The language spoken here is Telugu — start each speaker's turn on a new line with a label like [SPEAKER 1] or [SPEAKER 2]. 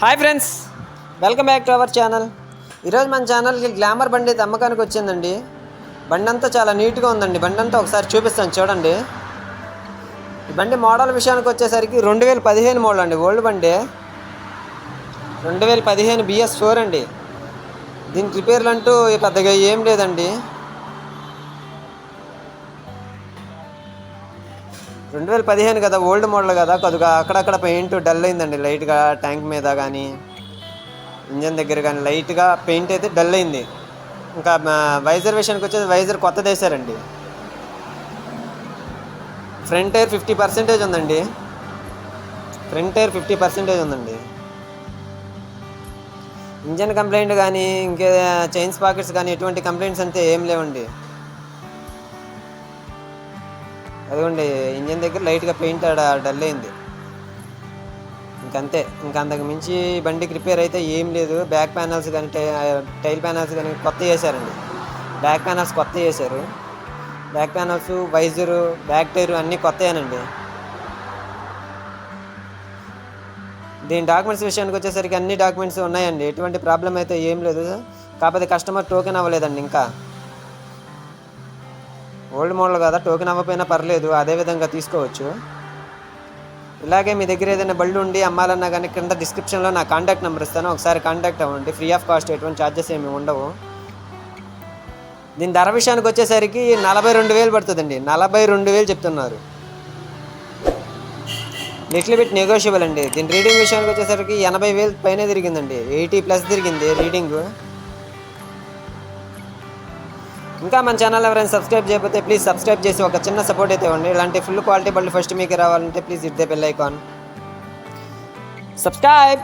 [SPEAKER 1] Hi friends welcome back to our channel ఈరోజు మన ఛానల్కి గ్లామర్ బండి అయితే అమ్మకానికి వచ్చిందండి. బండి అంతా చాలా నీట్గా ఉందండి. బండి అంతా ఒకసారి చూపిస్తాను చూడండి. ఈ బండి మోడల్ విషయానికి వచ్చేసరికి రెండు వేల పదిహేను మోడల్ అండి. ఓల్డ్ బండి. రెండు వేల పదిహేను బిఎస్ ఫోర్ అండి. దీనికి రిపేర్లు అంటూ పెద్దగా ఏం లేదండి. రెండు వేల పదిహేను కదా ఓల్డ్ మోడల్ కదా. కొద్దిగా అక్కడక్కడ పెయింట్ డల్ అయిందండి. లైట్గా ట్యాంక్ మీద కానీ ఇంజన్ దగ్గర కానీ లైట్గా పెయింట్ అయితే డల్ అయింది. ఇంకా వైజర్ విషయానికి వచ్చేది వైజర్ కొత్తది వేసారండి ఫ్రంట్ టైర్ ఫిఫ్టీ పర్సెంటేజ్ ఉందండి. ఫ్రంట్ టైర్ ఫిఫ్టీ పర్సెంటేజ్ ఉందండి. ఇంజన్ కంప్లైంట్ కానీ ఇంకే చైన్స్ పాకెట్స్ కానీ ఎటువంటి కంప్లైంట్స్ అంతే ఏం లేవండి. అదిగోండి ఇంజన్ దగ్గర లైట్గా పెయింట్ ఆడ డల్ అయింది. ఇంకంతే ఇంకా అంతకు మించి బండికి రిపేర్ అయితే ఏం లేదు. బ్యాక్ ప్యానల్స్ కానీ టైల్ ప్యానల్స్ కానీ కొత్త చేశారండి. బ్యాక్ ప్యానల్స్ కొత్త చేశారు. Back panels visor back tyre అన్నీ కొత్తయేనండి. దీని డాక్యుమెంట్స్ విషయానికి వచ్చేసరికి అన్ని డాక్యుమెంట్స్ ఉన్నాయండి. ఎటువంటి ప్రాబ్లం అయితే ఏం లేదు. కాకపోతే కస్టమర్ టోకెన్ అవ్వలేదండి ఇంకా. ఓల్డ్ మోడల్ కదా? టోకెన్ అవ్వకపోయినా పర్లేదు అదే విధంగా తీసుకోవచ్చు. ఇలాగే మీ దగ్గర ఏదైనా బళ్ళు ఉండి అమ్మాలన్నా కానీ కింద డిస్క్రిప్షన్లో నా కాంటాక్ట్ నెంబర్ ఇస్తాను. ఒకసారి కాంటాక్ట్ అవ్వండి. ఫ్రీ ఆఫ్ కాస్ట్ ఎటువంటి ఛార్జెస్ ఏమి ఉండవు. దీని ధర విషయానికి వచ్చేసరికి నలభై రెండు వేలు పడుతుందండి. నలభై రెండు వేలు చెప్తున్నారు. లిటిల్ బిట్ నెగోషియబుల్ అండి. దీని రీడింగ్ విషయానికి వచ్చేసరికి ఎనభై వేలు పైన తిరిగిందండి. ఎయిటీ ప్లస్ తిరిగింది రీడింగ్ ఇంకా మన ఛానల్ ఎవరైనా సబ్స్క్రైబ్ చేయకపోతే ప్లీజ్ సబ్స్క్రైబ్ చేసి ఒక చిన్న సపోర్ట్ అయితే ఇవ్వండి ఇలాంటి ఫుల్ క్వాలిటీ బళ్ళు ఫస్ట్ మీకు రావాలంటే please it the bell icon subscribe